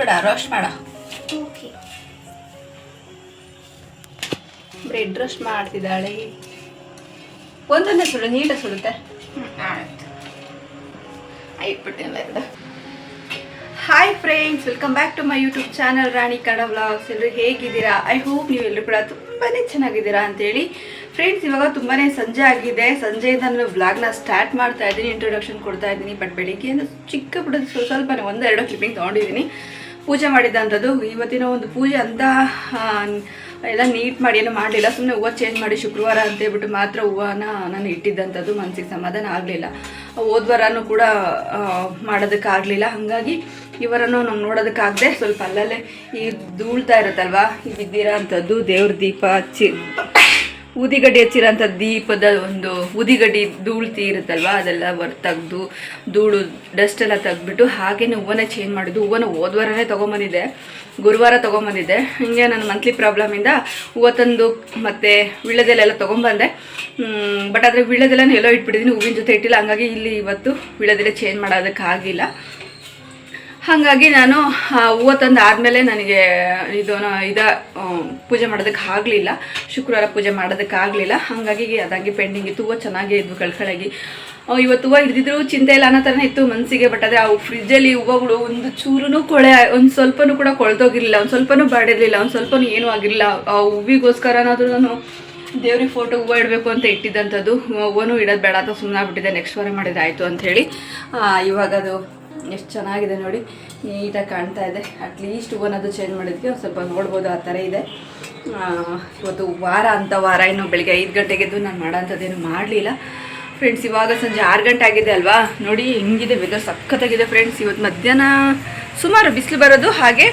Bread rush ಮಾಡ. Bread roast ಮಾಡ್ತಿದ್ದಾಳೆ. ಒಂದೊಂದೇ ಸುಡು, ನೀಟ ಸುಡುತ್ತೆ. Hi friends welcome back to my YouTube channel Rani Kannada vlogs ಎಲ್ಲರೂ ಹೇಗಿದ್ದೀರಾ? ಐ ಹೋಪ್ ನೀವೆಲ್ಲರೂ ಕೂಡ ತುಂಬಾ ಚೆನ್ನಾಗಿದ್ದೀರಾ ಅಂತೇಳಿ. ಫ್ರೆಂಡ್ಸ್ ಇವಾಗ ತುಂಬಾ ಸಂಜೆ ಆಗಿದೆ. ಸಂಜೆಯಿಂದ ನಾನು ವ್ಲಾಗ್ನ ಸ್ಟಾರ್ಟ್ ಮಾಡ್ತಾ ಇದ್ದೀನಿ ಇಂಟ್ರೊಡಕ್ಷನ್ ಕೊಡ್ತಾ ಇದ್ದೀನಿ. ಬಟ್ ಬೆಳಿಗ್ಗೆ ಅಂದ್ರೆ ಚಿಕ್ಕ ಪುಟ್ಟದ ಸ್ವಲ್ಪ, ಒಂದೆರಡು ಕ್ಲಿಪ್ಪಿಂಗ್ ತೊಗೊಂಡಿದ್ದೀನಿ. ಪೂಜೆ ಮಾಡಿದ್ದಂಥದ್ದು ಇವತ್ತಿನ ಒಂದು ಪೂಜೆ ಅಂತ ಎಲ್ಲ ನೀಟ್ ಮಾಡಿ ಏನೂ ಮಾಡಲಿಲ್ಲ. ಸುಮ್ಮನೆ ಹೂವು ಚೇಂಜ್ ಮಾಡಿ ಶುಕ್ರವಾರ ಅಂತ ಹೇಳ್ಬಿಟ್ಟು ಮಾತ್ರ ಹೂವನ ನಾನು ಇಟ್ಟಿದ್ದಂಥದ್ದು. ಮನಸ್ಸಿಗೆ ಸಮಾಧಾನ ಆಗಲಿಲ್ಲ. ಹೋದ್ವಾರನೂ ಕೂಡ ಮಾಡೋದಕ್ಕಾಗಲಿಲ್ಲ. ಹಾಗಾಗಿ ಇವರನ್ನು ನಾವು ನೋಡೋದಕ್ಕಾಗದೆ ಸ್ವಲ್ಪ ಅಲ್ಲಲ್ಲೇ ಈ ಧೂಳ್ತಾ ಇರುತ್ತಲ್ವಾ? ಈ ಬಿದ್ದಿರೋ ಅಂಥದ್ದು ದೇವ್ರ ದೀಪ ಹಚ್ಚಿ. ಊದಿಗಡ್ಡಿ ಹಚ್ಚಿರೋಂಥ ದೀಪದ ಒಂದು ಊದಿಗಡ್ಡಿ ಧೂಳ್ತಿ ಇರುತ್ತಲ್ವಾ, ಅದೆಲ್ಲ ಹೊರ ತೆಗ್ದು ಧೂಳು ಡಸ್ಟ್ ಎಲ್ಲ ತೆಗ್ದ್ಬಿಟ್ಟು ಹಾಗೇನೆ ಹೂವನ್ನ ಚೇಂಜ್ ಮಾಡಿದ್ದು. ಹೂವನ್ನ ಹೋದ್ವಾರನೇ ತೊಗೊಂಬಂದಿದ್ದೆ, ಗುರುವಾರ ತೊಗೊಂಬಂದಿದ್ದೆ. ಹಿಂಗೆ ನನ್ನ ಮಂತ್ಲಿ ಪ್ರಾಬ್ಲಮಿಂದ ಹೂವ ತಂದು ಮತ್ತು ವೀಳ್ಯದೆಲೆಲ್ಲ ತೊಗೊಂಬಂದೆ. ಬಟ್ ಆದರೆ ವಿಳ್ಯದೆಲ್ಲ ಎಲ್ಲೋ ಇಟ್ಬಿಟ್ಟಿದ್ದೀನಿ ಹೂವಿನ ಜೊತೆ ಇಟ್ಟಿಲ್ಲ. ಹಂಗಾಗಿ ಇಲ್ಲಿ ಇವತ್ತು ವೀಳ್ಯದೆಲೆ ಚೇಂಜ್ ಮಾಡೋದಕ್ಕಾಗಿಲ್ಲ. ಹಾಗಾಗಿ ನಾನು ಹೂವು ತಂದು ಆದಮೇಲೆ ನನಗೆ ಇದು ಇದ ಪೂಜೆ ಮಾಡೋದಕ್ಕೆ ಆಗಲಿಲ್ಲ. ಶುಕ್ರವಾರ ಪೂಜೆ ಮಾಡೋದಕ್ಕೆ ಆಗಲಿಲ್ಲ. ಹಾಗಾಗಿ ಅದಾಗಿ ಪೆಂಡಿಂಗ್ ಇತ್ತು. ಹೂವು ಚೆನ್ನಾಗೇ ಇದ್ವು ಕಳ್ಕಳಾಗಿ. ಇವತ್ತು ಹೂವು ಹಿಡಿದಿದ್ರು ಚಿಂತೆ ಇಲ್ಲ ಅನ್ನೋ ಥರನೇ ಇತ್ತು. ಮನಸ್ಸಿಗೆ ಬಟ್ ಅದೇ ಆ ಫ್ರಿಜ್ಜಲ್ಲಿ ಹೂವುಗಳು ಒಂದು ಚೂರು ಕೊಳೆ, ಒಂದು ಸ್ವಲ್ಪನೂ ಕೂಡ ಕೊಳೆದೋಗಿರಲಿಲ್ಲ. ಒಂದು ಸ್ವಲ್ಪನೂ ಬಾಡಿರಲಿಲ್ಲ. ಒಂದು ಸ್ವಲ್ಪನೂ ಏನೂ ಆಗಿರಲಿಲ್ಲ. ಆ ಹೂವಿಗೋಸ್ಕರನಾದರೂ ನಾನು ದೇವ್ರಿಗೆ ಫೋಟೋ ಹೂವು ಇಡಬೇಕು ಅಂತ ಇಟ್ಟಿದ್ದಂಥದ್ದು. ಹೂವನೂ ಇಡೋದು ಬೇಡ ಅಂತ ಸುಮ್ಮನೆ ಆಗ್ಬಿಟ್ಟಿದೆ ನೆಕ್ಸ್ಟ್ ವಾರ ಮಾಡಿದ್ರೆ ಆಯಿತು ಅಂಥೇಳಿ ಇವಾಗ ಅದು ಎಷ್ಟು ಚೆನ್ನಾಗಿದೆ ನೋಡಿ. ನೀಟಾಗಿ ಕಾಣ್ತಾ ಇದೆ. ಅಟ್ಲೀಸ್ಟ್ ಹೂವನದು ಚೇಂಜ್ ಮಾಡಿದ್ವಿ ಒಂದು ಸ್ವಲ್ಪ ನೋಡ್ಬೋದು ಆ ಥರ ಇದೆ. ಇವತ್ತು ವಾರ ಅಂತ ವಾರ, ಇನ್ನು ಬೆಳಿಗ್ಗೆ ಐದು ಗಂಟೆಗೆದ್ದು ನಾನು ಮಾಡೋಂಥದ್ದೇನು ಮಾಡಲಿಲ್ಲ. ಫ್ರೆಂಡ್ಸ್ ಇವಾಗ ಸಂಜೆ ಆರು ಗಂಟೆ ಆಗಿದೆ ಅಲ್ವಾ? ನೋಡಿ, ಹಿಂಗಿದೆ ವೆದರ್ ಸಖತ್ತಾಗಿದೆ ಫ್ರೆಂಡ್ಸ್ ಇವತ್ತು ಮಧ್ಯಾಹ್ನ ಸುಮಾರು ಬಿಸಿಲು ಬರೋದು, ಹಾಗೆ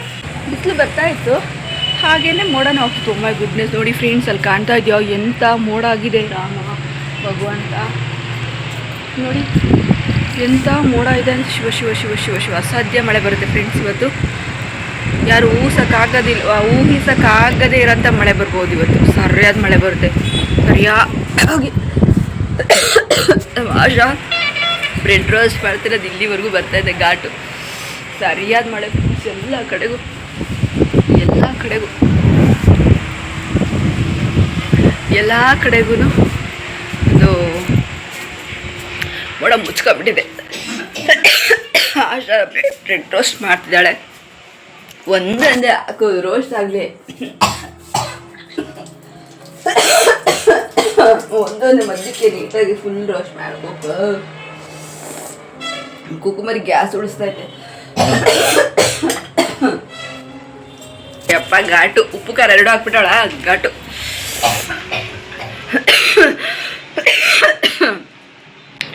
ಬಿಸಿಲು ಬರ್ತಾ ಇತ್ತು. ಹಾಗೇ ಮೋಡನ ಹೋಗ್ತಿತ್ತು ತುಂಬ ಗುಡ್ನೆಸ್ ನೋಡಿ ಫ್ರೆಂಡ್ಸ್ ಅಲ್ಲಿ ಕಾಣ್ತಾ ಇದೆಯೋ? ಎಂಥ ಮೋಡ ಆಗಿದೆ. ರಾಮ, ಭಗವಂತ. ನೋಡಿ. ಎಂಥ ಮೋಡ ಇದೆ ಅಂತ ಶಿವ ಶಿವ ಶಿವ ಶಿವ ಶಿವ. ಅಸಾಧ್ಯ ಮಳೆ ಬರುತ್ತೆ ಫ್ರೆಂಡ್ಸ್ ಇವತ್ತು. ಯಾರು ಊಹಿಸೋಕ್ಕಾಗೋದಿಲ್ಲ ಊಹಿಸೋಕ್ಕಾಗದೇ ಇರೋಂಥ ಮಳೆ ಬರ್ಬೋದು ಇವತ್ತು. ಸರಿಯಾದ ಮಳೆ ಬರುತ್ತೆ. ಸರಿಯಾಗಿ ಆಶಾ ಬ್ರೆಡ್ ರೋಸ್ಟ್ ಮಾಡ್ತಿರೋದು ಇಲ್ಲಿವರೆಗೂ ಬರ್ತಾ ಇದೆ ಘಾಟು. ಸರಿಯಾದ ಮಳೆ ಫ್ರೆಂಡ್ಸ್ ಎಲ್ಲ ಕಡೆಗೂ ಎಲ್ಲ ಕಡೆಗೂ. ಎಲ್ಲ ಕಡೆಗೂ ಇದು ಮೋಡ ಮುಚ್ಕೊಂಡ್ಬಿಟ್ಟಿದೆ. ಆಶಾ ಬ್ರೆಡ್ ರೋಸ್ಟ್ ಮಾಡ್ತಿದ್ದಾಳೆ. ಒಂದೊಂದೇ ಹಾಕೋದು ರೋಸ್ಟ್ ಆಗಲಿ. ಒಂದೊಂದೇ ಮಧ್ಯಕ್ಕೆ ನೀಟಾಗಿ ಫುಲ್ ರೋಸ್ಟ್ ಮಾಡ್ಬೇಕು. ಕುಕುಮರಿ ಗ್ಯಾಸ್ ಉಳಿಸ್ತೈತೆ ಯಪ್ಪ, ಘಾಟು. ಉಪ್ಪು ಖಾರ ಎರಡು ಹಾಕ್ಬಿಟ್ಟಾಳ? ಘಾಟು.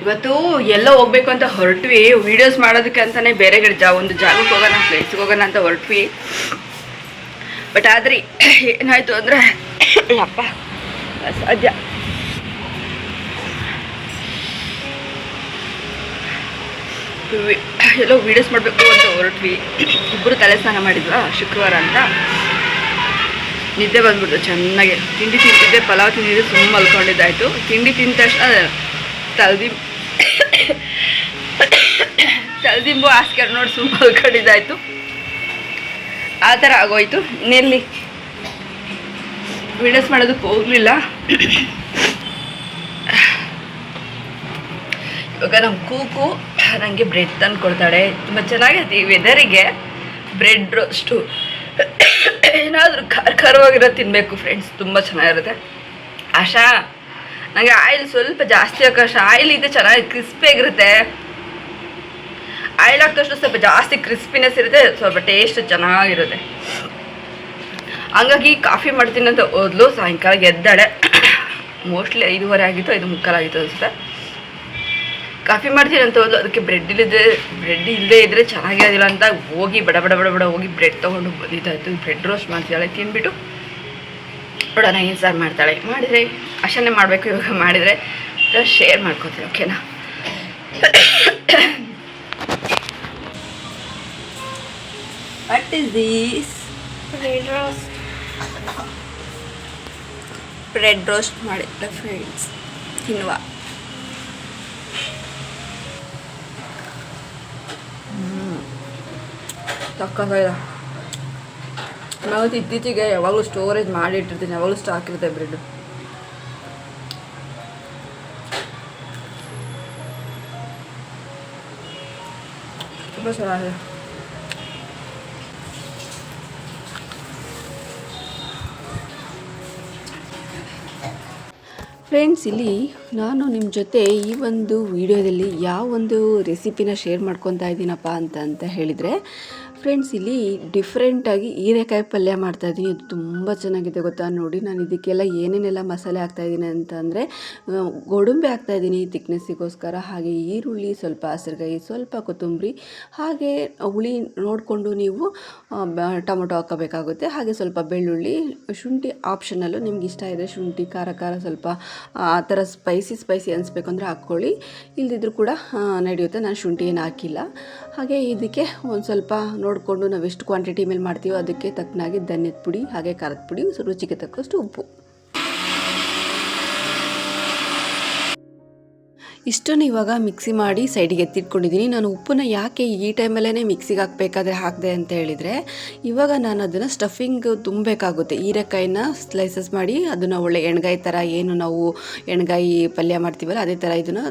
ಇವತ್ತು ಎಲ್ಲ ಹೋಗ್ಬೇಕು ಅಂತ ಹೊರಟ್ವಿ. ವಿಡಿಯೋಸ್ ಮಾಡೋದಕ್ಕೆ ಅಂತಾನೆ ಬೇರೆ ಕಡೆ ಜಾ, ಒಂದು ಜಾಗಕ್ಕೆ ಹೋಗೋಣ ಪ್ಲೇಸ್ಗೆ ಹೋಗೋಣ ಅಂತ ಹೊರಟ್ವಿ. ಬಟ್ ಆದ್ರೆ, ಏನಾಯ್ತು ಅಂದ್ರೆ ಅಪ್ಪ ಅಸಾಧ್ಯ. ವಿ- ಎಲ್ಲೋ ವಿಡಿಯೋಸ್ ಮಾಡಬೇಕು ಅಂತ ಹೊರಟ್ವಿ. ಇಬ್ಬರು ತಲೆ ಸ್ನಾನ ಮಾಡಿದ್ವಾ, ಶುಕ್ರವಾರ ಅಂತ. ನಿದ್ದೆ ಬಂದ್ಬಿಡ್ತು ಚೆನ್ನಾಗಿ. ತಿಂಡಿ ತಿಂತಿದ್ದೆ, ಪಲಾವ್ ತಿಂದಿದ್ದೆ, ಸುಮ್ಮ ಮಲ್ಕೊಂಡಿದ್ದಾಯ್ತು. ತಿಂಡಿ ತಿಂದ ತಕ್ಷಣ ತಲ್ದಿ ತಲ್ದಿಂಬು ಆಸ್ಕರ್ ನೋಡಿ ಸುಮ್ಮ ಕಡಿದಾಯ್ತು ಆ ಥರ ಆಗೋಯ್ತು. ನೆಲ್ಲಿ ವಿಡಿಯೋಸ್ ಮಾಡೋದಕ್ಕೆ ಹೋಗಲಿಲ್ಲ. ಇವಾಗ ನಮ್ಮ ಕೂಕು ನನಗೆ ಬ್ರೆಡ್ ತಂದು ಕೊಡ್ತಾಳೆ ತುಂಬ ಚೆನ್ನಾಗೈತೆ ಈ ವೆದರಿಗೆ ಬ್ರೆಡ್ ರೋಸ್ಟು ಏನಾದರೂ ಖರ್ ಖರವಾಗಿರೋ ತಿನ್ನಬೇಕು ಫ್ರೆಂಡ್ಸ್ ತುಂಬ ಚೆನ್ನಾಗಿರುತ್ತೆ. ಆಶಾ ನನಗೆ ಆಯಿಲ್ ಸ್ವಲ್ಪ ಜಾಸ್ತಿ ಹಾಕೋಷ್ಟು ಆಯಿಲ್ ಇದೆ ಚೆನ್ನಾಗಿ ಕ್ರಿಸ್ಪಿಯಾಗಿರುತ್ತೆ ಆಯಿಲ್ ಹಾಕೋಷ್ಟು ಸ್ವಲ್ಪ ಜಾಸ್ತಿ ಕ್ರಿಸ್ಪಿನೆಸ್ ಇರುತ್ತೆ, ಸ್ವಲ್ಪ ಟೇಸ್ಟ್ ಚೆನ್ನಾಗಿರುತ್ತೆ. ಹಂಗಾಗಿ ಕಾಫಿ ಮಾಡ್ತೀನಿ ಅಂತ ಓದ್ಲು ಸಾಯಂಕಾಲ ಗೆದ್ದಾಳೆ ಮೋಸ್ಟ್ಲಿ ಐದುವರೆ ಆಗಿತ್ತು, ಐದು ಮುಕ್ಕಾಲಾಗಿತ್ತು ಅನಿಸುತ್ತೆ. ಕಾಫಿ ಮಾಡ್ತೀನಿ ಅಂತ ಓದ್ಲು ಅದಕ್ಕೆ ಬ್ರೆಡ್ ಇಲ್ಲದೆ ಬ್ರೆಡ್ ಇಲ್ಲದೆ ಇದ್ದರೆ ಚೆನ್ನಾಗಿರೋದಿಲ್ಲ ಅಂತ ಹೋಗಿ ಬಡ ಬಡ ಬಡ ಬಡ ಹೋಗಿ ಬ್ರೆಡ್ ತೊಗೊಂಡು ಬಂದಿದ್ದಾಯ್ತು. ಬ್ರೆಡ್ ರೋಸ್ಟ್ ಮಾಡ್ತಿದ್ದಾಳೆ, ತಿಂದ್ಬಿಟ್ಟು. ನೋಡೋಣ ಏನು ಸಾರು ಮಾಡ್ತಾಳೆ. ಮಾಡಿದರೆ ಅಷ್ಟನ್ನೇ ಮಾಡಬೇಕು ಇವಾಗ ಮಾಡಿದರೆ ಶೇರ್ ಮಾಡ್ಕೋತೀನಿ ಓಕೆನಾ what is this bread roast bread roast ಮಾಡಿದ್ದ ಫ್ರೆಂಡ್ಸ್ ತಿನ್ನುವ. ಸಕ್ಕತ್ತಾಗಿದೆ ನಾವತ್ತು ಇತ್ತೀಚೆಗೆ ಯಾವಾಗಲೂ ಸ್ಟೋರೇಜ್ ಮಾಡಿ ಇಟ್ಟಿರ್ತೀನಿ ಯಾವಾಗಲೂ ಸ್ಟಾಕ್ ಇರುತ್ತೆ ಬ್ರೆಡ್ ತುಂಬ ಫ್ರೆಂಡ್ಸ್ ಇಲ್ಲಿ ನಾನು ನಿಮ್ಮ ಜೊತೆ ಈ ಒಂದು ವಿಡಿಯೋದಲ್ಲಿ ಯಾವ ಒಂದು ರೆಸಿಪಿನ ಶೇರ್ ಮಾಡ್ಕೊತಾ ಇದ್ದೀನಪ್ಪ ಅಂತ ಅಂತ ಹೇಳಿದರೆ ಫ್ರೆಂಡ್ಸ್ ಇಲ್ಲಿ ಡಿಫ್ರೆಂಟಾಗಿ ಹೀರೆಕಾಯಿ ಪಲ್ಯ ಮಾಡ್ತಾ ಇದ್ದೀನಿ. ಇದು ತುಂಬ ಚೆನ್ನಾಗಿದೆ ಗೊತ್ತಾ? ನೋಡಿ, ನಾನು ಇದಕ್ಕೆಲ್ಲ ಏನೇನೆಲ್ಲ ಮಸಾಲೆ ಹಾಕ್ತಾ ಇದ್ದೀನಿ ಅಂತ ಅಂದರೆ ಗೋಡಂಬಿ ಹಾಕ್ತಾ ಇದ್ದೀನಿ ತಿಕ್ನೆಸ್ಸಿಗೋಸ್ಕರ ಹಾಗೆ ಈರುಳ್ಳಿ, ಸ್ವಲ್ಪ ಹಸಿರುಗಾಯಿ, ಸ್ವಲ್ಪ ಕೊತ್ತಂಬರಿ, ಹಾಗೆ ಹುಳಿ ನೋಡಿಕೊಂಡು ನೀವು ಟೊಮೊಟೊ ಹಾಕೋಬೇಕಾಗುತ್ತೆ. ಹಾಗೆ ಸ್ವಲ್ಪ ಬೆಳ್ಳುಳ್ಳಿ, ಶುಂಠಿ ಆಪ್ಷನಲ್ಲು ನಿಮ್ಗೆ ಇಷ್ಟ ಇದೆ ಶುಂಠಿ, ಖಾರ ಖಾರ ಸ್ವಲ್ಪ, ಆ ಥರ ಸ್ಪೈಸಿ ಸ್ಪೈಸಿ ಅನಿಸ್ಬೇಕು ಅಂದರೆ ಹಾಕ್ಕೊಳ್ಳಿ. ಇಲ್ದಿದ್ರೂ ಕೂಡ ನಡೆಯುತ್ತೆ. ನಾನು ಶುಂಠಿ ಏನು ಹಾಕಿಲ್ಲ. ಹಾಗೆ ಇದಕ್ಕೆ ಒಂದು ಸ್ವಲ್ಪ ನೋಡಿಕೊಂಡು ನಾವು ಎಷ್ಟು ಕ್ವಾಂಟಿಟಿ ಮೇಲೆ ಮಾಡ್ತೀವೋ ಅದಕ್ಕೆ ತಕ್ಕನಾಗಿ ಧನ್ಯದ ಪುಡಿ, ಹಾಗೆ ಖಾರದ ಪುಡಿ, ರುಚಿಗೆ ತಕ್ಕಷ್ಟು ಉಪ್ಪು. ಇಷ್ಟನ್ನು ಇವಾಗ ಮಿಕ್ಸಿ ಮಾಡಿ ಸೈಡಿಗೆ ಎತ್ತಿಟ್ಕೊಂಡಿದ್ದೀನಿ. ನಾನು ಉಪ್ಪನ್ನ ಯಾಕೆ ಈ ಟೈಮಲ್ಲೇ ಮಿಕ್ಸಿಗೆ ಹಾಕಬೇಕಾದ್ರೆ ಹಾಕಿದೆ ಅಂತ ಹೇಳಿದರೆ, ಇವಾಗ ನಾನು ಅದನ್ನು ಸ್ಟಫಿಂಗ್ ತುಂಬಬೇಕಾಗುತ್ತೆ. ಹೀರೆಕಾಯಿನ ಸ್ಲೈಸಸ್ ಮಾಡಿ ಅದನ್ನು ಒಳ್ಳೆ ಎಣ್ಗಾಯಿ ಥರ ಏನು ನಾವು ಎಣ್ಗಾಯಿ ಪಲ್ಯ ಮಾಡ್ತೀವಲ್ಲ ಅದೇ ಥರ ಇದನ್ನು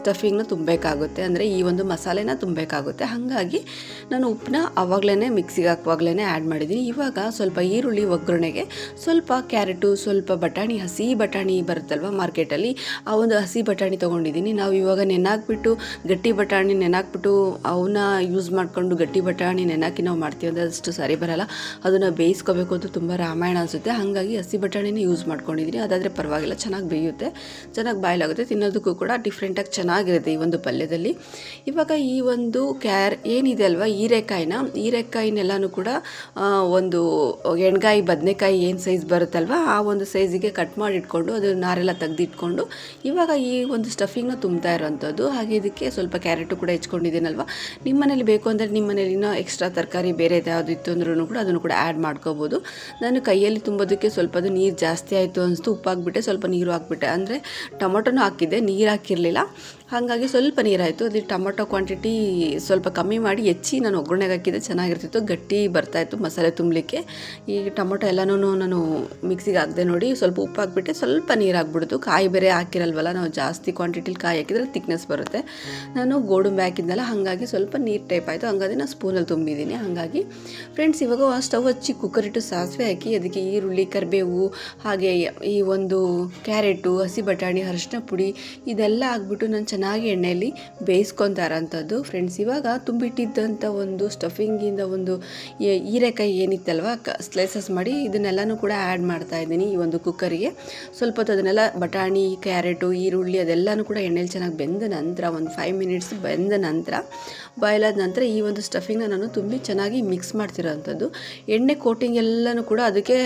ಸ್ಟಫಿಂಗ್ನ ತುಂಬಬೇಕಾಗುತ್ತೆ. ಅಂದರೆ ಈ ಒಂದು ಮಸಾಲೆನ ತುಂಬಬೇಕಾಗುತ್ತೆ. ಹಾಗಾಗಿ ನಾನು ಉಪ್ಪನ್ನ ಆವಾಗಲೇ ಮಿಕ್ಸಿಗೆ ಹಾಕುವಾಗಲೇ ಆ್ಯಡ್ ಮಾಡಿದ್ದೀನಿ. ಇವಾಗ ಸ್ವಲ್ಪ ಈರುಳ್ಳಿ ಒಗ್ಗರಣೆಗೆ ಸ್ವಲ್ಪ ಕ್ಯಾರೆಟು, ಸ್ವಲ್ಪ ಬಟಾಣಿ, ಹಸಿ ಬಟಾಣಿ ಬರುತ್ತಲ್ವ ಮಾರ್ಕೆಟಲ್ಲಿ, ಆ ಒಂದು ಹಸಿ ಬಟಾಣಿ ತೊಗೊಂಡಿದ್ದೀನಿ. ನಾವು ಇವಾಗ ನೆನಾಕ್ಬಿಟ್ಟು ಗಟ್ಟಿ ಬಟಾಣಿ ನೆನಾಕ್ಬಿಟ್ಟು ಅವನ್ನ ಯೂಸ್ ಮಾಡಿಕೊಂಡು ಗಟ್ಟಿ ಬಟಾಣಿ ನೆನಾಕಿ ನಾವು ಮಾಡ್ತೀವಿ ಅಂದರೆ ಅಷ್ಟು ಸರಿ ಬರಲ್ಲ. ಅದನ್ನು ಬೇಯಿಸ್ಕೋಬೇಕು ಅಂತ ತುಂಬ ರಾಮಾಯಣ ಅನಿಸುತ್ತೆ. ಹಾಗಾಗಿ ಹಸಿ ಬಟಾಣಿನೇ ಯೂಸ್ ಮಾಡ್ಕೊಂಡಿದ್ದೀನಿ ಅದಾದರೆ ಪರವಾಗಿಲ್ಲ, ಚೆನ್ನಾಗಿ ಬೇಯುತ್ತೆ. ಚೆನ್ನಾಗಿ ಬಾಯ್ಲಾಗುತ್ತೆ. ತಿನ್ನೋದಕ್ಕೂ ಕೂಡ ಡಿಫ್ರೆಂಟಾಗಿ ಚೆನ್ನಾಗಿರುತ್ತೆ ಈ ಒಂದು ಪಲ್ಯದಲ್ಲಿ. ಇವಾಗ ಈ ಒಂದು ಕ್ಯಾರ್ ಏನಿದೆ ಅಲ್ವಾ, ಹೀರೆಕಾಯಿನ? ಹೀರೆಕಾಯಿನೆಲ್ಲನೂ ಕೂಡ ಒಂದು ಎಣ್ಗಾಯಿ, ಬದನೆಕಾಯಿ ಏನು ಸೈಜ್ ಬರುತ್ತಲ್ವ, ಆ ಒಂದು ಸೈಜಿಗೆ ಕಟ್ ಮಾಡಿ ಇಟ್ಕೊಂಡು ನಾರೆಲ್ಲ ತೆಗೆದಿಟ್ಕೊಂಡು ಇವಾಗ ಈ ಒಂದು ಸ್ಟಫಿಂಗ್ನ ತುಂಬ್ತಾ ಇರೋವಂಥದ್ದು. ಹಾಗೆ ಇದಕ್ಕೆ ಸ್ವಲ್ಪ ಕ್ಯಾರೆಟು ಕೂಡ ಹೆಚ್ಕೊಂಡಿದ್ದೀನಲ್ವ? ನಿಮ್ಮ ಮನೇಲಿ ಬೇಕು ಅಂದರೆ ನಿಮ್ಮ ಮನೇಲಿ ಇನ್ನೂ ಎಕ್ಸ್ಟ್ರಾ ತರಕಾರಿ ಬೇರೆ ಯಾವುದು ಇತ್ತು ಅಂದ್ರೂ ಕೂಡ ಅದನ್ನು ಕೂಡ ಆ್ಯಡ್ ಮಾಡ್ಕೋಬೋದು. ನಾನು ಕೈಯಲ್ಲಿ ತುಂಬೋದಕ್ಕೆ ಸ್ವಲ್ಪ ಅದು ನೀರು ಜಾಸ್ತಿ ಆಯಿತು ಅನಿಸ್ತು. ಉಪ್ಪು ಹಾಕ್ಬಿಟ್ಟೆ, ಸ್ವಲ್ಪ ನೀರು ಹಾಕ್ಬಿಟ್ಟೆ. ಅಂದರೆ ಟೊಮೊಟೊನೂ ಹಾಕಿದ್ದೆ, ನೀರು ಹಾಕಿರಲಿಲ್ಲ. ಹಾಗಾಗಿ ಸ್ವಲ್ಪ ನೀರಾಯಿತು ಅದು ಟೊಮೊಟೊ ಕ್ವಾಂಟಿಟಿ ಸ್ವಲ್ಪ ಕಮ್ಮಿ ಮಾಡಿ ಹೆಚ್ಚಿ ನಾನು ಒಗ್ಗರಣೆಗೆ ಹಾಕಿದ್ದೆ. ಚೆನ್ನಾಗಿರ್ತಿತ್ತು. ಗಟ್ಟಿ ಬರ್ತಾಯಿತ್ತು ಮಸಾಲೆ ತುಂಬಲಿಕ್ಕೆ. ಈ ಟೊಮೊಟೊ ಎಲ್ಲನೂ ನಾನು ಮಿಕ್ಸಿಗೆ ಹಾಕಿದೆ ನೋಡಿ. ಸ್ವಲ್ಪ ಉಪ್ಪು ಹಾಕ್ಬಿಟ್ಟೆ, ಸ್ವಲ್ಪ ನೀರು ಹಾಕ್ಬಿಡ್ತು. ಕಾಯಿ ಬೇರೆ ಹಾಕಿರಲ್ವಲ್ಲ, ನಾವು ಜಾಸ್ತಿ ಕ್ವಾಂಟಿಟಿಲಿ ಕಾಯಿ ಹಾಕಿದ್ರೆ ತಿಕ್ನೆಸ್ ಬರುತ್ತೆ. ನಾನು ಗೋಡಂಬಿ ಹಾಕಿದ್ನಲ್ಲ, ಹಾಗಾಗಿ ಸ್ವಲ್ಪ ನೀರು ಟೈಪ್ ಆಯಿತು. ಹಂಗಾಗಿ ನಾನು ಸ್ಪೂನಲ್ಲಿ ತುಂಬಿದ್ದೀನಿ. ಹಾಗಾಗಿ ಫ್ರೆಂಡ್ಸ್ ಇವಾಗ ಸ್ಟವ್ ಹಚ್ಚಿ ಕುಕ್ಕರ್ ಇಟ್ಟು ಸಾಸಿವೆ ಹಾಕಿ, ಅದಕ್ಕೆ ಈರುಳ್ಳಿ, ಕರಿಬೇವು, ಹಾಗೆ ಈ ಒಂದು ಕ್ಯಾರೆಟು ಹಸಿ ಬಟಾಣಿ, ಅರಿಶಿನ ಪುಡಿ ಇದೆಲ್ಲ ಹಾಕ್ಬಿಟ್ಟು ನಾನು ಚೆನ್ನಾಗಿ ಎಣ್ಣೆಯಲ್ಲಿ ಬೇಯಿಸ್ಕೊತಾ ಇರೋಂಥದ್ದು ಫ್ರೆಂಡ್ಸ್ ಇವಾಗ ತುಂಬಿಟ್ಟಿದ್ದಂಥ ಒಂದು ಸ್ಟಫಿಂಗಿಂದ ಒಂದು ಹೀರೆಕಾಯಿ ಏನಿತ್ತಲ್ವ, ಕ ಸ್ಲೈಸಸ್ ಮಾಡಿ ಇದನ್ನೆಲ್ಲನೂ ಕೂಡ ಆ್ಯಡ್ ಮಾಡ್ತಾ ಇದ್ದೀನಿ ಈ ಒಂದು ಕುಕ್ಕರಿಗೆ ಸ್ವಲ್ಪ ಹೊತ್ತು ಅದನ್ನೆಲ್ಲ ಬಟಾಣಿ ಕ್ಯಾರೆಟು ಈರುಳ್ಳಿ ಅದೆಲ್ಲನೂ ಕೂಡ ಎಣ್ಣೆಲಿ ಚೆನ್ನಾಗಿ ಬೆಂದ ನಂತರ ಒಂದು ಫೈವ್ ಮಿನಿಟ್ಸ್ ಬೆಂದ ನಂತರ ಬಾಯ್ಲಾದ ನಂತರ ಈ ಒಂದು ಸ್ಟಫಿಂಗ್ನ ನಾನು ತುಂಬಿ ಚೆನ್ನಾಗಿ ಮಿಕ್ಸ್ ಮಾಡ್ತಿರೋವಂಥದ್ದು ಎಣ್ಣೆ ಕೋಟಿಂಗ್ ಎಲ್ಲನೂ ಕೂಡ ಅದಕ್ಕೆ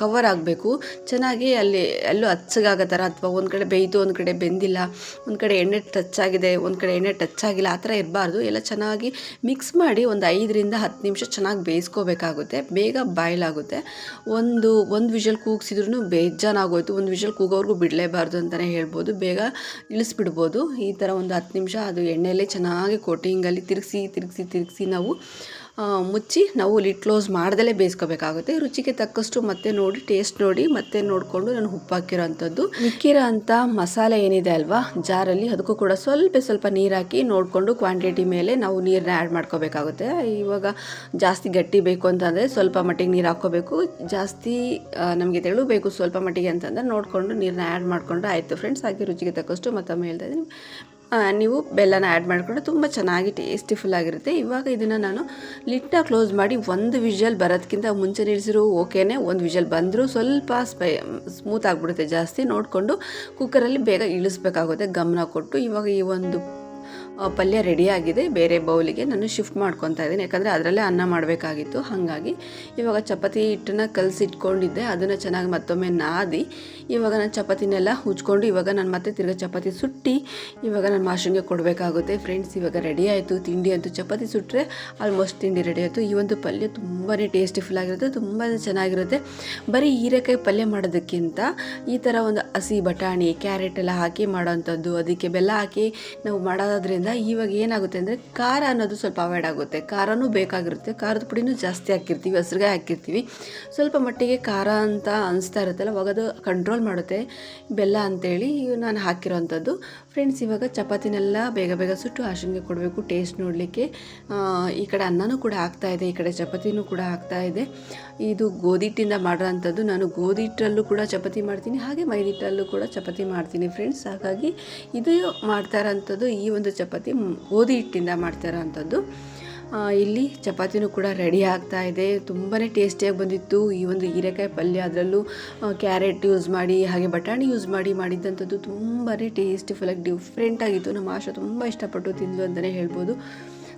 ಕವರ್ ಆಗಬೇಕು. ಚೆನ್ನಾಗಿ ಅಲ್ಲಿ ಎಲ್ಲೂ ಹಚ್ಚಗಾಗೋ ಥರ ಅಥವಾ ಒಂದು ಕಡೆ ಬೇಯ್ತು ಒಂದು ಕಡೆ ಬೆಂದಿಲ್ಲ, ಒಂದು ಕಡೆ ಎಣ್ಣೆ ಟಚ್ ಆಗಿದೆ, ಒಂದು ಕಡೆ ಎಣ್ಣೆ ಟಚ್ ಆಗಿಲ್ಲ, ಆ ಥರ ಇರಬಾರ್ದು. ಎಲ್ಲ ಚೆನ್ನಾಗಿ ಮಿಕ್ಸ್ ಮಾಡಿ ಒಂದು ಐದರಿಂದ ಹತ್ತು ನಿಮಿಷ ಚೆನ್ನಾಗಿ ಬೇಯಿಸ್ಕೋಬೇಕಾಗುತ್ತೆ. ಬೇಗ ಬಾಯ್ಲ್ ಆಗುತ್ತೆ. ಒಂದು ಒಂದು ವಿಷಲ್ ಕೂಗಿಸಿದ್ರು ಬೇಜಾನಾಗೋಯ್ತು. ಒಂದು ವಿಷಲ್ ಕೂಗೋವರೆಗೂ ಬಿಡಲೇಬಾರ್ದು ಅಂತಲೇ ಹೇಳ್ಬೋದು. ಬೇಗ ಇಳಿಸ್ಬಿಡ್ಬೋದು. ಈ ಥರ ಒಂದು ಹತ್ತು ನಿಮಿಷ ಅದು ಎಣ್ಣೆಯಲ್ಲೇ ಚೆನ್ನಾಗಿ ಕೋಟಿಂಗಲ್ಲಿ ತಿರುಗಿಸಿ ತಿರುಗಿಸಿ ತಿರುಗಿಸಿ ನಾವು ಮುಚ್ಚಿ ನಾವು ಲಿಡ್ ಕ್ಲೋಸ್ ಮಾಡ್ದಲೇ ಬೇಯಿಸ್ಕೋಬೇಕಾಗುತ್ತೆ. ರುಚಿಗೆ ತಕ್ಕಷ್ಟು ಮತ್ತೆ ನೋಡಿ ಟೇಸ್ಟ್ ನೋಡಿ, ಮತ್ತೆ ನೋಡಿಕೊಂಡು ನಾನು ಉಪ್ಪು ಅಂಥದ್ದು ಮಿಕ್ಕಿರೋ ಅಂಥ ಮಸಾಲೆ ಏನಿದೆ ಅಲ್ವಾ, ಜಾರಲ್ಲಿ ಅದಕ್ಕೂ ಕೂಡ ಸ್ವಲ್ಪ ಸ್ವಲ್ಪ ನೀರು ಹಾಕಿ ನೋಡಿಕೊಂಡು ಕ್ವಾಂಟಿಟಿ ಮೇಲೆ ನಾವು ನೀರನ್ನ ಆ್ಯಡ್ ಮಾಡ್ಕೋಬೇಕಾಗುತ್ತೆ. ಇವಾಗ ಜಾಸ್ತಿ ಗಟ್ಟಿ ಬೇಕು ಅಂತಂದರೆ ಸ್ವಲ್ಪ ಮಟ್ಟಿಗೆ ನೀರು ಹಾಕ್ಕೋಬೇಕು. ಜಾಸ್ತಿ ನಮಗೆ ತೆಳುಬೇಕು ಸ್ವಲ್ಪ ಮಟ್ಟಿಗೆ ಅಂತಂದರೆ ನೋಡಿಕೊಂಡು ನೀರನ್ನ ಆ್ಯಡ್ ಮಾಡಿಕೊಂಡ್ರೆ ಆಯಿತು. ಫ್ರೆಂಡ್ಸ್ ಹಾಗೆ ರುಚಿಗೆ ತಕ್ಕಷ್ಟು ಮತ್ತೊಮ್ಮೆ ಹೇಳ್ತಾ ಇದ್ದೀನಿ. ನೀವು ಬೆಲ್ಲನ ಆ್ಯಡ್ ಮಾಡಿಕೊಂಡ್ರೆ ತುಂಬ ಚೆನ್ನಾಗಿ ಟೇಸ್ಟಿಫುಲ್ ಆಗಿರುತ್ತೆ. ಇವಾಗ ಇದನ್ನು ನಾನು ಲಿಟ್ಟ ಕ್ಲೋಸ್ ಮಾಡಿ ಒಂದು ವಿಷಲ್ ಬರೋದಕ್ಕಿಂತ ಮುಂಚೆ ನಿಲ್ಲಿಸಿರೋ ಓಕೆನೇ ಒಂದು ವಿಷಲ್ ಬಂದರೂ ಸ್ವಲ್ಪ ಸ್ಪೈ ಸ್ಮೂತ್ ಆಗಿಬಿಡುತ್ತೆ ಜಾಸ್ತಿ. ನೋಡಿಕೊಂಡು ಕುಕ್ಕರಲ್ಲಿ ಬೇಗ ಇಳಿಸ್ಬೇಕಾಗುತ್ತೆ, ಗಮನ ಕೊಟ್ಟು. ಇವಾಗ ಈ ಒಂದು ಪಲ್ಯ ರೆಡಿಯಾಗಿದೆ ಬೇರೆ ಬೌಲಿಗೆ ನಾನು ಶಿಫ್ಟ್ ಮಾಡ್ಕೊತಾ ಇದ್ದೀನಿ. ಯಾಕಂದರೆ ಅದರಲ್ಲೇ ಅನ್ನ ಮಾಡಬೇಕಾಗಿತ್ತು. ಹಾಗಾಗಿ ಇವಾಗ ಚಪಾತಿ ಹಿಟ್ಟನ್ನ ಕಲಸಿಟ್ಕೊಂಡಿದ್ದೆ. ಅದನ್ನು ಚೆನ್ನಾಗಿ ಮತ್ತೊಮ್ಮೆ ನಾದಿ. ಇವಾಗ ನಾನು ಚಪಾತಿನೆಲ್ಲ ಹುಚ್ಕೊಂಡು ಇವಾಗ ನಾನು ಮತ್ತೆ ತಿರ್ಗ ಚಪಾತಿ ಸುಟ್ಟು ಇವಾಗ ನಾನು ಮಾಷಿಂಗೆ ಕೊಡಬೇಕಾಗುತ್ತೆ. ಫ್ರೆಂಡ್ಸ್ ಇವಾಗ ರೆಡಿ ಆಯಿತು. ತಿಂಡಿ ಅಂತೂ ಚಪಾತಿ ಸುಟ್ಟರೆ ಆಲ್ಮೋಸ್ಟ್ ತಿಂಡಿ ರೆಡಿ ಆಯಿತು. ಈ ಒಂದು ಪಲ್ಯ ತುಂಬಾ ಟೇಸ್ಟಿಫುಲ್ ಆಗಿರುತ್ತೆ. ತುಂಬ ಚೆನ್ನಾಗಿರುತ್ತೆ. ಬರೀ ಹೀರೆಕಾಯಿ ಪಲ್ಯ ಮಾಡೋದಕ್ಕಿಂತ ಈ ಥರ ಒಂದು ಹಸಿ ಬಟಾಣಿ ಕ್ಯಾರೆಟ್ ಎಲ್ಲ ಹಾಕಿ ಮಾಡೋವಂಥದ್ದು ಅದಕ್ಕೆ ಬೆಲ್ಲ ಹಾಕಿ ನಾವು ಮಾಡೋದ್ರಿಂದ ಇವಾಗ ಏನಾಗುತ್ತೆ ಅಂದರೆ ಖಾರ ಅನ್ನೋದು ಸ್ವಲ್ಪ ಅವಾಯ್ಡ್ ಆಗುತ್ತೆ. ಖಾರನೂ ಬೇಕಾಗಿರುತ್ತೆ. ಖಾರದ ಪುಡಿನೂ ಜಾಸ್ತಿ ಹಾಕಿರ್ತೀವಿ, ಹಸ್ರಿಗೆ ಹಾಕಿರ್ತೀವಿ. ಸ್ವಲ್ಪ ಮಟ್ಟಿಗೆ ಖಾರ ಅಂತ ಅನಿಸ್ತಾ ಇರುತ್ತಲ್ಲ, ಅವಾಗ ಅದು ಕಂಟ್ರೋಲ್ ಮಾಡುತ್ತೆ. ಬೆಲ್ಲ ಅಂತೇಳಿ ನಾನು ಹಾಕಿರೋವಂಥದ್ದು ಫ್ರೆಂಡ್ಸ್, ಇವಾಗ ಚಪಾತಿನೆಲ್ಲ ಬೇಗ ಬೇಗ ಸುಟ್ಟು ಹಾಶಂಗೆ ಕೊಡಬೇಕು. ಟೇಸ್ಟ್ ನೋಡಲಿಕ್ಕೆ ಈ ಕಡೆ ಅನ್ನನೂ ಕೂಡ ಆಗ್ತಾ ಇದೆ, ಈ ಕಡೆ ಚಪಾತಿನೂ ಕೂಡ ಆಗ್ತಾ ಇದೆ. ಇದು ಗೋಧಿ ಹಿಟ್ಟಿಂದ ಮಾಡೋವಂಥದ್ದು ನಾನು ಗೋಧಿ ಹಿಟ್ಟಲ್ಲೂ ಕೂಡ ಚಪಾತಿ ಮಾಡ್ತೀನಿ, ಹಾಗೆ ಮೈದಾ ಹಿಟ್ಟಲ್ಲೂ ಕೂಡ ಚಪಾತಿ ಮಾಡ್ತೀನಿ ಫ್ರೆಂಡ್ಸ್. ಹಾಗಾಗಿ, ಇದು ಮಾಡ್ತಾ ಇರೋಂಥದ್ದು ಈ ಒಂದು ಚಪಾತಿ ಗೋಧಿ ಹಿಟ್ಟಿಂದ ಮಾಡ್ತಾ ಇರೋಂಥದ್ದು. ಇಲ್ಲಿ ಚಪಾತಿನೂ ಕೂಡ ರೆಡಿ ಆಗ್ತಾ ಇದೆ. ತುಂಬಾ ಟೇಸ್ಟಿಯಾಗಿ ಬಂದಿತ್ತು. ಈ ಒಂದು ಹೀರೆಕಾಯಿ ಪಲ್ಯ ಅದರಲ್ಲೂ ಕ್ಯಾರೆಟ್ ಯೂಸ್ ಮಾಡಿ, ಹಾಗೆ ಬಟಾಣಿ ಯೂಸ್ ಮಾಡಿ ಮಾಡಿದ್ದಂಥದ್ದು ತುಂಬಾ ಟೇಸ್ಟಿಫುಲ್ಲಾಗಿ ಡಿಫ್ರೆಂಟ್ ಆಗಿತ್ತು. ನಮ್ಮ ಆಶಾ ತುಂಬ ಇಷ್ಟಪಟ್ಟು ತಿಂದು ಅಂತಲೇ ಹೇಳ್ಬೋದು.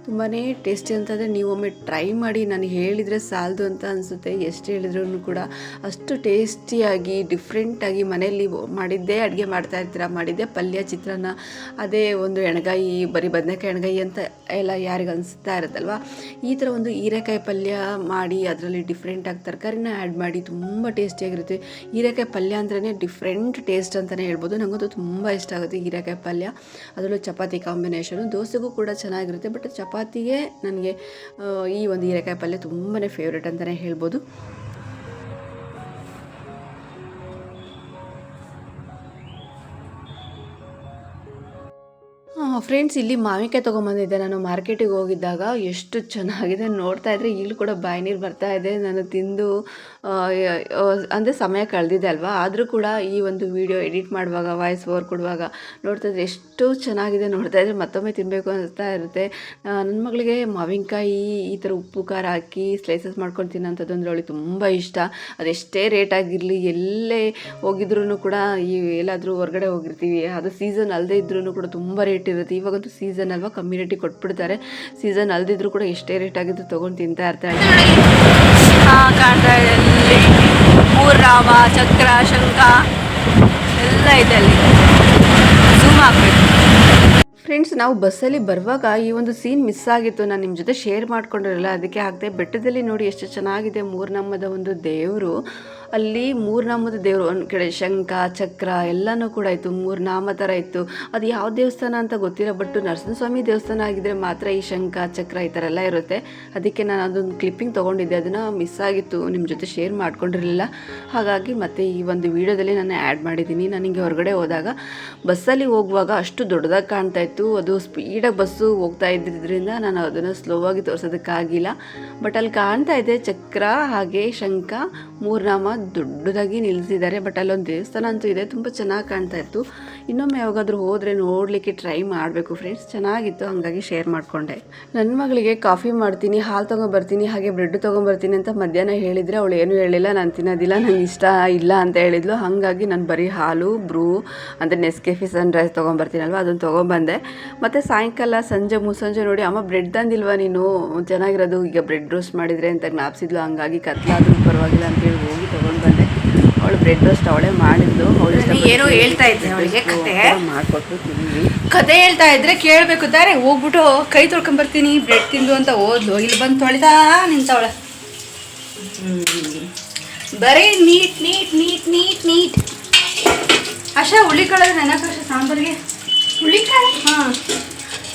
ತುಂಬಾ ಟೇಸ್ಟಿ ಅಂತಂದರೆ ಒಮ್ಮೆ ಟ್ರೈ ಮಾಡಿ ನಾನು ಹೇಳಿದರೆ ಸಾಲದು ಅಂತ ಅನಿಸುತ್ತೆ. ಎಷ್ಟು ಹೇಳಿದ್ರು ಕೂಡ ಅಷ್ಟು ಟೇಸ್ಟಿಯಾಗಿ ಡಿಫ್ರೆಂಟಾಗಿ ಮನೆಯಲ್ಲಿ ಮಾಡಿದ್ದೇ ಅಡುಗೆ ಮಾಡ್ತಾ ಇರ್ತೀರ? ಮಾಡಿದ್ದೇ ಪಲ್ಯ, ಚಿತ್ರಾನ್ನ, ಅದೇ ಒಂದು ಎಣ್ಗಾಯಿ, ಬರೀ ಬದನೆಕಾಯಿ ಎಣ್ಗಾಯಿ ಅಂತ ಎಲ್ಲ ಯಾರಿಗೆ ಅನಿಸ್ತಾ ಇರುತ್ತಲ್ವ? ಈ ಥರ ಒಂದು ಹೀರೆಕಾಯಿ ಪಲ್ಯ ಮಾಡಿ, ಅದರಲ್ಲಿ ಡಿಫ್ರೆಂಟಾಗಿ ತರಕಾರಿನ ಆ್ಯಡ್ ಮಾಡಿ ತುಂಬ ಟೇಸ್ಟಿಯಾಗಿರುತ್ತೆ. ಹೀರೆಕಾಯಿ ಪಲ್ಯ ಅಂದ್ರೇ ಡಿಫ್ರೆಂಟ್ ಟೇಸ್ಟ್ ಅಂತಲೇ ಹೇಳ್ಬೋದು. ನನಗಂತೂ ತುಂಬ ಇಷ್ಟ ಆಗುತ್ತೆ ಹೀರೆಕಾಯಿ ಪಲ್ಯ. ಅದರಲ್ಲೂ ಚಪಾತಿ ಕಾಂಬಿನೇಷನು ದೋಸೆಗೂ ಕೂಡ ಚೆನ್ನಾಗಿರುತ್ತೆ. ಬಟ್ ಚಪಾತಿಗೆ ನನಗೆ ಈ ಒಂದು ಹೀರೆಕಾಯಿ ಪಲ್ಯ ತುಂಬಾ ಫೇವ್ರೇಟ್ ಅಂತಲೇ ಹೇಳ್ಬೋದು. ಫ್ರೆಂಡ್ಸ್ ಇಲ್ಲಿ ಮಾವಿನಕಾಯಿ ತೊಗೊಂಬಂದಿದ್ದೆ. ನಾನು ಮಾರ್ಕೆಟಿಗೆ ಹೋಗಿದ್ದಾಗ ಎಷ್ಟು ಚೆನ್ನಾಗಿದೆ ನೋಡ್ತಾ ಇದ್ರೆ, ಇಲ್ಲಿ ಕೂಡ ಬಾಯಿ ನೀರು ಬರ್ತಾ ಇದೆ. ನಾನು ತಿಂದು ಅಂದರೆ ಸಮಯ ಕಳೆದಿದೆ ಅಲ್ವಾ? ಆದರೂ ಕೂಡ ಈ ಒಂದು ವಿಡಿಯೋ ಎಡಿಟ್ ಮಾಡುವಾಗ, ವಾಯ್ಸ್ ಓವರ್ ಕೊಡುವಾಗ ನೋಡ್ತಾ ಇದ್ರೆ ಎಷ್ಟು ಚೆನ್ನಾಗಿದೆ ನೋಡ್ತಾ ಇದ್ರೆ ಮತ್ತೊಮ್ಮೆ ತಿನ್ನಬೇಕು ಅನಿಸ್ತಾ ಇರುತ್ತೆ. ನನ್ನ ಮಗಳಿಗೆ ಮಾವಿನಕಾಯಿ, ಈ ಥರ ಉಪ್ಪು, ಖಾರ ಹಾಕಿ ಸ್ಲೈಸಸ್ ಮಾಡ್ಕೊಂಡು ತಿನ್ನೋಂಥದ್ದು ಅಂದರೆ ಅವಳಿಗೆ ತುಂಬ ಇಷ್ಟ. ಅದೆಷ್ಟೇ ರೇಟ್ ಆಗಿರಲಿ, ಎಲ್ಲೇ ಹೋಗಿದ್ರು ಕೂಡ ಈ ಎಲ್ಲಾದರೂ ಹೊರಗಡೆ ಹೋಗಿರ್ತೀವಿ. ಅದು ಸೀಸನ್ ಅಲ್ಲದೆ ಇದ್ರೂ ಕೂಡ ತುಂಬ ರೇಟ್ ಇರುತ್ತೆ. ಇವಾಗಂತೂ ಸೀಸನ್ ಅಲ್ವಾ? ಕಮ್ಮಿ ರೇಟಿಗೆ ಕೊಟ್ಬಿಡ್ತಾರೆ. ಸೀಸನ್ ಅಲ್ದಿದ್ರು ಕೂಡ ಎಷ್ಟೇ ರೇಟ್ ಆಗಿದ್ರು ತೊಗೊಂಡು ತಿಂತಾ ಇರ್ತಾರೆ. ಮೂರಾಮ ಕಾಣ್ತಾ ಇದೆ ಅಲ್ಲಿ ಚಕ್ರ ಶಂಖ ಎಲ್ಲ ಇದೆ ಅಲ್ಲಿ. ಝೂಮ್ ಹಾಕ್ಬೇಕು ಫ್ರೆಂಡ್ಸ್ ನಾವು ಬಸ್ಸಲ್ಲಿ ಬರುವಾಗ ಈ ಒಂದು ಸೀನ್ ಮಿಸ್ ಆಗಿತ್ತು. ನಾನು ನಿಮ್ಮ ಜೊತೆ ಶೇರ್ ಮಾಡ್ಕೊಂಡಿರಲ್ಲ. ಅದಕ್ಕೆ ಹಾಕ್ದೆ ಬೆಟ್ಟದಲ್ಲಿ ನೋಡಿ ಎಷ್ಟು ಚೆನ್ನಾಗಿದೆ ಮೂರ್ನಮ್ಮದ ಒಂದು ದೇವರು. ಅಲ್ಲಿ ಮೂರ್ನಾಮದ ದೇವರು, ಒಂದು ಕಡೆ ಶಂಖ, ಚಕ್ರ, ಎಲ್ಲನೂ ಕೂಡ ಇತ್ತು. ಮೂರು ನಾಮ ಥರ ಇತ್ತು. ಅದು ಯಾವ ದೇವಸ್ಥಾನ ಅಂತ ಗೊತ್ತಿಲ್ಲ ಬಟ್ ನರಸಿಂಹಸ್ವಾಮಿ ದೇವಸ್ಥಾನ ಆಗಿದ್ದರೆ ಮಾತ್ರ ಈ ಶಂಖ, ಚಕ್ರ ಈ ಥರ ಎಲ್ಲ ಇರುತ್ತೆ. ಅದಕ್ಕೆ ನಾನು ಅದೊಂದು ಕ್ಲಿಪ್ಪಿಂಗ್ ತೊಗೊಂಡಿದ್ದೆ. ಅದನ್ನು ಮಿಸ್ ಆಗಿತ್ತು. ನಿಮ್ಮ ಜೊತೆ ಶೇರ್ ಮಾಡ್ಕೊಂಡಿರಲಿಲ್ಲ. ಹಾಗಾಗಿ ಮತ್ತೆ ಈ ಒಂದು ವಿಡಿಯೋದಲ್ಲಿ ನಾನು ಆ್ಯಡ್ ಮಾಡಿದ್ದೀನಿ. ನನಗೆ ಹೊರಗಡೆ ಹೋದಾಗ ಬಸ್ಸಲ್ಲಿ ಹೋಗುವಾಗ ಅಷ್ಟು ದೊಡ್ಡದಾಗಿ ಕಾಣ್ತಾ ಇತ್ತು. ಅದು ಸ್ಪೀಡಾಗಿ ಬಸ್ಸು ಹೋಗ್ತಾ ಇದ್ದಿದ್ದರಿಂದ ನಾನು ಅದನ್ನು ಸ್ಲೋವಾಗಿ ತೋರಿಸೋದಕ್ಕಾಗಿಲ್ಲ. ಬಟ್ ಅಲ್ಲಿ ಕಾಣ್ತಾ ಇದೆ ಚಕ್ರ, ಹಾಗೆ ಶಂಖ ಮೂರ್ನಾಮ ದೊಡ್ಡದಾಗಿ ನಿಲ್ಲಿಸಿದ್ದಾರೆ ಬಟ್ ಅಲ್ಲೊಂದು ದೇವಸ್ಥಾನ ಅಂತೂ ಇದೆ ತುಂಬ ಚೆನ್ನಾಗಿ ಕಾಣ್ತಾ ಇತ್ತು. ಇನ್ನೊಮ್ಮೆ ಯಾವಾಗಾದ್ರೂ ಹೋದರೆ ನೋಡಲಿಕ್ಕೆ ಟ್ರೈ ಮಾಡಬೇಕು ಫ್ರೆಂಡ್ಸ್ ಚೆನ್ನಾಗಿತ್ತು, ಹಾಗಾಗಿ ಶೇರ್ ಮಾಡಿಕೊಂಡೆ. ನನ್ನ ಮಗಳಿಗೆ ಕಾಫಿ ಮಾಡ್ತೀನಿ, ಹಾಲು ತೊಗೊಂಬರ್ತೀನಿ, ಹಾಗೆ ಬ್ರೆಡ್ ತೊಗೊಂಬರ್ತೀನಿ ಅಂತ ಮಧ್ಯಾಹ್ನ ಹೇಳಿದರೆ ಅವಳು ಏನು ಹೇಳಿಲ್ಲ, ನಾನು ತಿನ್ನೋದಿಲ್ಲ, ನಂಗೆ ಇಷ್ಟ ಇಲ್ಲ ಅಂತ ಹೇಳಿದ್ಲು. ಹಾಗಾಗಿ ನಾನು ಬರೀ ಹಾಲು ಬ್ರೂ ಅಂದರೆ ನೆಸ್ಕೆಫಿ ಸನ್ ರೈಸ್ ತೊಗೊಂಬರ್ತೀನಲ್ವ ಅದನ್ನು ತೊಗೊಂಬಂದೆ. ಮತ್ತು ಸಾಯಂಕಾಲ ಸಂಜೆ ಮುಸಂಜೆ ನೋಡಿ, ಅಮ್ಮ ಬ್ರೆಡ್ ತಂದಿಲ್ವಾ ನೀನು? ಚೆನ್ನಾಗಿರೋದು, ಈಗ ಬ್ರೆಡ್ ರೋಸ್ಟ್ ಮಾಡಿದರೆ ಅಂತ ಜ್ಞಾಪಿಸಿದ್ಲು. ಹಂಗಾಗಿ ಕತ್ಲಾದ್ರೂ ಪರವಾಗಿಲ್ಲ ಅಂತೇಳಿ ಹೋಗಿ ತೊಗೊಂಡು ಬಂದೆ. ಅವಳು ಬ್ರೆಡ್ ರೋಸ್ಟ್ ಅವಳೇ ಮಾಡಿದ್ದು. ಅವಳು ಏನೋ ಹೇಳ್ತಾ ಇದ್ದೆ ಅವಳಿಗೆ ಕತೆ ಮಾಡ್ಕೊಟ್ಟು ತಿಂದ್ವಿ. ಕತೆ ಹೇಳ್ತಾ ಇದ್ರೆ ಕೇಳಬೇಕು ತಾರೆ ಹೋಗ್ಬಿಟ್ಟು ಕೈ ತೊಳ್ಕೊಂಬರ್ತೀನಿ ಬ್ರೆಡ್ ತಿಂದು ಅಂತ ಓದ್ಲು. ಇಲ್ಲಿ ಬಂದು ತೊಳಿತಾ ನಿಂತವಳೆ. ಬರೀ neat neat neat neat neat. ASHA ಹುಳಿಕಾಳು ನೆನಕಶ ಸಾಂಬಾರಿಗೆ? ಹುಳಿಕಾಳು? ಹಾಂ.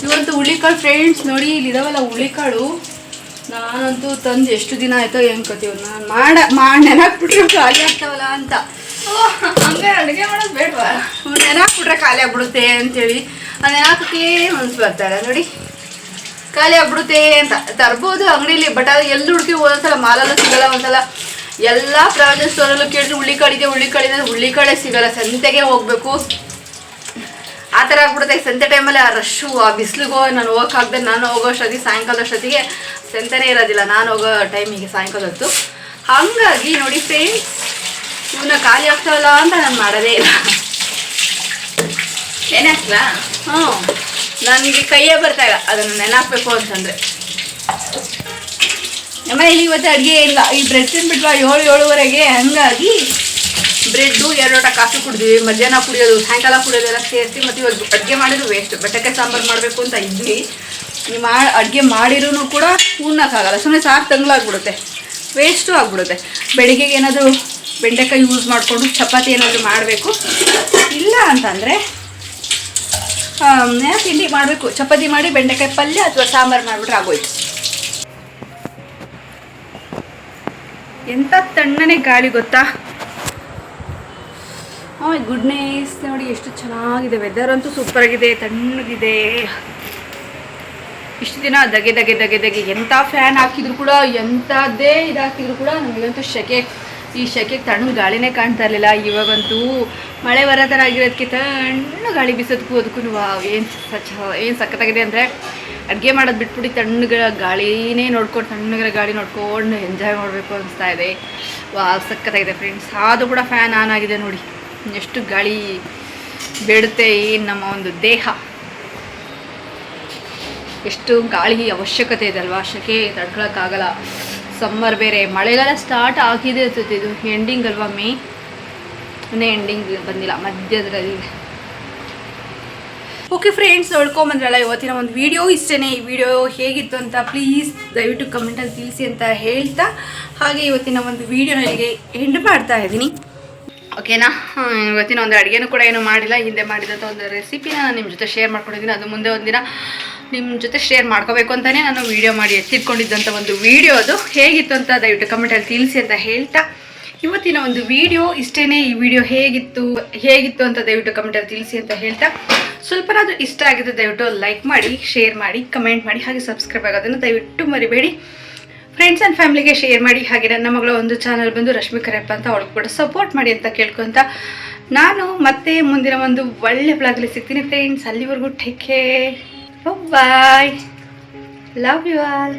ಇವತ್ತು ಹುಳಿಕಾಳು ಫ್ರೆಂಡ್ಸ್ ನೋಡಿ ಇಲ್ಲಿ ಇದಾವಲ್ಲ ಹುಳಿಕಾಳು. ನಾನಂತೂ ತಂದು ಎಷ್ಟು ದಿನ ಆಯ್ತೋ ಹೆಂಗ್ ಕತೀವ್ ನಾನು ಮಾಡ ಮಾಡಿ ನೆನಕ್ಬಿಟ್ರೆ ಖಾಲಿ ಆಗ್ತಾವಲ್ಲ ಅಂತ. ಹಂಗೆ ಅಡುಗೆ ಮಾಡೋದು ಬೇಡವಾ? ನೆನಕ್ಬಿಟ್ರೆ ಖಾಲಿ ಆಗ್ಬಿಡುತ್ತೆ ಅಂತೇಳಿ. ಆ ನೆನಕಕ್ಕೆ ಮನ್ಸು ಬರ್ತಾರೆ ನೋಡಿ. ಖಾಲಿ ಆಗ್ಬಿಡುತ್ತೆ ಅಂತ. ತರ್ಬೋದು ಅಂಗಡಿಲಿ ಬಟ್ ಅದು ಎಲ್ಲಿ ಹುಡುಕಿ ಒಂದ್ಸಲ ಮಾಲಲ್ಲೂ ಸಿಗಲ್ಲ, ಒಂದ್ಸಲ ಎಲ್ಲ ಪ್ರಾವಿಜನ್ ಸ್ಟೋರಲ್ಲೂ ಕೇಳಿದ್ರೆ ಹುಳ್ಳಿ ಕಾಳಿದೆ ಹುಳ್ಳಿ ಕಾಳಿದೆ ಹುಳ್ಳಿ ಕಾಳೆ ಸಿಗಲ್ಲ. ಸಂತೆಗೆ ಹೋಗ್ಬೇಕು. ಆ ಥರ ಆಗ್ಬಿಡುತ್ತೆ. ಸಂತೆ ಟೈಮಲ್ಲಿ ಆ ರಶ್ಶು ಆ ಬಿಸಿಲಿಗೋ ನಾನು ಹೋಗೋಕ್ಕಾಗ್ದೆ ನಾನು ಹೋಗೋ ಅಷ್ಟೊತ್ತಿಗೆ ಸಾಯಂಕಾಲ ಅಷ್ಟೊತ್ತಿಗೆ ಸಂತೆನೇ ಇರೋದಿಲ್ಲ. ನಾನು ಹೋಗೋ ಟೈಮಿಗೆ ಸಾಯಂಕಾಲ ಹೊತ್ತು. ಹಾಗಾಗಿ ನೋಡಿ ಫ್ರೆಂಡ್ಸ್ ಇವನ್ನ ಖಾಲಿ ಆಗ್ತಾವಲ್ಲ ಅಂತ ನಾನು ಮಾಡೋದೇ ಇಲ್ಲ. ಏನಾಗ್ತಲ್ಲ ಹ್ಞೂ. ನನಗೆ ಕೈಯೇ ಬರ್ತಾ ಇಲ್ಲ. ಅದನ್ನು ನೆನಾಕ್ಬೇಕು ಅಂತಂದರೆ. ಆಮೇಲೆ ಇವತ್ತು ಅಡುಗೆ ಇಲ್ಲ. ಈ ಬ್ರೆಡ್ ತಿನ್ಬಿಟ್ವಾ ಏಳು ಏಳುವರೆಗೆ ಹಂಗಾಗಿ ಬ್ರೆಡ್ಡು ಎರಡು ಲೋಟ ಕಾಫಿ ಕುಡಿದ್ವಿ ಮಧ್ಯಾಹ್ನ ಕುಡಿಯೋದು, ಸಾಯಂಕಾಲ ಕುಡಿಯೋದು ಎಲ್ಲ ಸೇರಿಸಿ, ಮತ್ತು ಇವಾಗ ಅಡುಗೆ ಮಾಡಿದ್ರು ವೇಸ್ಟ್ ಬೆಟ್ಟಕ್ಕೆ ಸಾಂಬಾರು ಮಾಡಬೇಕು ಅಂತ ಇದ್ವಿ. ನೀವು ಮಾ ಅಡುಗೆ ಮಾಡಿರೂ ಕೂಡ ಪೂರ್ಣಕ್ಕಾಗಲ್ಲ ಸುಮ್ಮನೆ ಸಾರು ತಂಗ್ಳಾಗ್ಬಿಡುತ್ತೆ. ವೇಸ್ಟು ಆಗ್ಬಿಡುತ್ತೆ. ಬೆಳಿಗ್ಗೆಗೆ ಏನಾದರೂ ಬೆಂಡೆಕಾಯಿ ಯೂಸ್ ಮಾಡಿಕೊಂಡು ಚಪಾತಿ ಏನಾದರೂ ಮಾಡಬೇಕು. ಇಲ್ಲ ಅಂತಂದರೆ ತಿಂಡಿ ಮಾಡಬೇಕು? ಚಪಾತಿ ಮಾಡಿ ಬೆಂಡೆಕಾಯಿ ಪಲ್ಯ ಅಥವಾ ಸಾಂಬಾರು ಮಾಡಿಬಿಟ್ರೆ ಆಗೋಯ್ತು. ಎಂಥ ತಣ್ಣನೆ ಗಾಳಿ ಗೊತ್ತಾ? ಹಾಯ್ ಗುಡ್ನೆಸ್ ನೋಡಿ ಎಷ್ಟು ಚೆನ್ನಾಗಿದೆ. ವೆದರ್ ಅಂತೂ ಸೂಪರ್ ಆಗಿದೆ, ತಣ್ಣಗಿದೆ. ಇಷ್ಟು ದಿನ ದಗೆ ದಗೆ ದಗೆ ದಗೆ ಎಂಥ ಫ್ಯಾನ್ ಹಾಕಿದ್ರು ಕೂಡ ಎಂಥದ್ದೇ ಇದಾಕಿದ್ರು ಕೂಡ ನಮಗಂತೂ ಶೆಕೆ. ಈ ಶೆಕೆಗೆ ತಣ್ಣ ಗಾಳಿನೇ ಕಾಣ್ತಾ ಇರಲಿಲ್ಲ. ಇವಾಗಂತೂ ಮಳೆ ಬರೋ ಥರ ಆಗಿರೋದಕ್ಕೆ ತಣ್ಣ ಗಾಳಿ ಬೀಸೋದಕ್ಕೂ ಅದಕ್ಕೂ ಏನು ಏನು ಸಖತ್ತಾಗಿದೆ ಅಂದರೆ ಅಡುಗೆ ಮಾಡೋದು ಬಿಟ್ಬಿಟ್ಟು ತಣ್ಣಗಳ ಗಾಳಿನೇ ನೋಡ್ಕೊಂಡು ತಣ್ಣಗಿರೋ ಗಾಳಿ ನೋಡ್ಕೊಂಡು ಎಂಜಾಯ್ ಮಾಡಬೇಕು ಅನಿಸ್ತಾ ಇದೆ. ವಾ ಸಖತ್ತಾಗಿದೆ ಫ್ರೆಂಡ್ಸ್ ಅದು ಕೂಡ ಫ್ಯಾನ್ ಆನ್ ಆಗಿದೆ ನೋಡಿ. ಎಷ್ಟು ಗಾಳಿ ಬೇಡುತ್ತೆ ಈ ನಮ್ಮ ಒಂದು ದೇಹ. ಎಷ್ಟು ಗಾಳಿ ಅವಶ್ಯಕತೆ ಇದೆ ಅಲ್ವಾ? ಸೆಕೆ ತಡ್ಕೊಳಕ್ಕಾಗಲ್ಲ. ಸಮ್ಮರ್ ಬೇರೆ, ಮಳೆಗಾಲ ಸ್ಟಾರ್ಟ್ ಆಗಿದೆ ಇರ್ತೈತೆ ಇದು. ಎಂಡಿಂಗ್ ಅಲ್ವಾ ಮೇ? ಇನ್ನೇ ಎಂಡಿಂಗ್ ಬಂದಿಲ್ಲ ಮಧ್ಯದಲ್ಲಿ ಓಕೆ ಫ್ರೆಂಡ್ಸ್ ನೋಡ್ಕೊಂಬಂದ್ರಲ್ಲ, ಇವತ್ತಿನ ಒಂದು ವಿಡಿಯೋ ಇಷ್ಟೇ ಈ ವಿಡಿಯೋ ಹೇಗಿತ್ತು ಅಂತ ಪ್ಲೀಸ್ ದಯವಿಟ್ಟು ಕಮೆಂಟಲ್ಲಿ ತಿಳಿಸಿ ಅಂತ ಹೇಳ್ತಾ, ಹಾಗೆ ಇವತ್ತಿನ ಒಂದು ವಿಡಿಯೋನ ಇಲ್ಲಿಗೆ ಎಂಡ್ ಮಾಡ್ತಾ ಇದ್ದೀನಿ. ಓಕೆನಾ? ಇವತ್ತಿನ ಒಂದು ಅಡುಗೆನೂ ಕೂಡ ಏನು ಮಾಡಿಲ್ಲ. ಹಿಂದೆ ಮಾಡಿದಂಥ ಒಂದು ರೆಸಿಪಿನ ನಾನು ನಿಮ್ಮ ಜೊತೆ ಶೇರ್ ಮಾಡ್ಕೊಂಡಿದ್ದೀನಿ ಅದು ಮುಂದೆ ಒಂದಿನ ನಿಮ್ಮ ಜೊತೆ ಶೇರ್ ಮಾಡ್ಕೋಬೇಕು ಅಂತಲೇ ನಾನು ವೀಡಿಯೋ ಮಾಡಿ ಎತ್ತಿಟ್ಕೊಂಡಿದ್ದಂಥ ಒಂದು ವೀಡಿಯೋ ಅದು. ಹೇಗಿತ್ತು ಅಂತ ದಯವಿಟ್ಟು ಕಮೆಂಟಲ್ಲಿ ತಿಳಿಸಿ ಅಂತ ಹೇಳ್ತಾ. ಇವತ್ತಿನ ಒಂದು ವಿಡಿಯೋ ಇಷ್ಟೇ ಈ ವಿಡಿಯೋ ಹೇಗಿತ್ತು ಹೇಗಿತ್ತು ಅಂತ ದಯವಿಟ್ಟು ಕಮೆಂಟಲ್ಲಿ ತಿಳಿಸಿ ಅಂತ ಹೇಳ್ತಾ. ಸ್ವಲ್ಪನಾದರೂ ಇಷ್ಟ ಆಗಿದ್ದು ದಯವಿಟ್ಟು ಲೈಕ್ ಮಾಡಿ ಶೇರ್ ಮಾಡಿ ಕಮೆಂಟ್ ಮಾಡಿ, ಹಾಗೆ ಸಬ್ಸ್ಕ್ರೈಬ್ ಆಗೋದನ್ನು ದಯವಿಟ್ಟು ಮರಿಬೇಡಿ. ಫ್ರೆಂಡ್ಸ್ ಆ್ಯಂಡ್ ಫ್ಯಾಮಿಲಿಗೆ ಶೇರ್ ಮಾಡಿ ಹಾಗೆ ನನ್ನ ಮಗಳ ಒಂದು ಚಾನಲ್ ಬಂದು ರಶ್ಮಿ ಕರೆಪ್ಪ ಅಂತ ಅವಳು ಕೂಡ ಸಪೋರ್ಟ್ ಮಾಡಿ ಅಂತ ಕೇಳ್ಕೊಂತ ನಾನು ಮತ್ತೆ ಮುಂದಿನ ಒಂದು ಒಳ್ಳೆ ಬ್ಲಾಗಲ್ಲಿ ಸಿಗ್ತೀನಿ ಫ್ರೆಂಡ್ಸ್ ಅಲ್ಲಿವರೆಗೂ take care bye love you all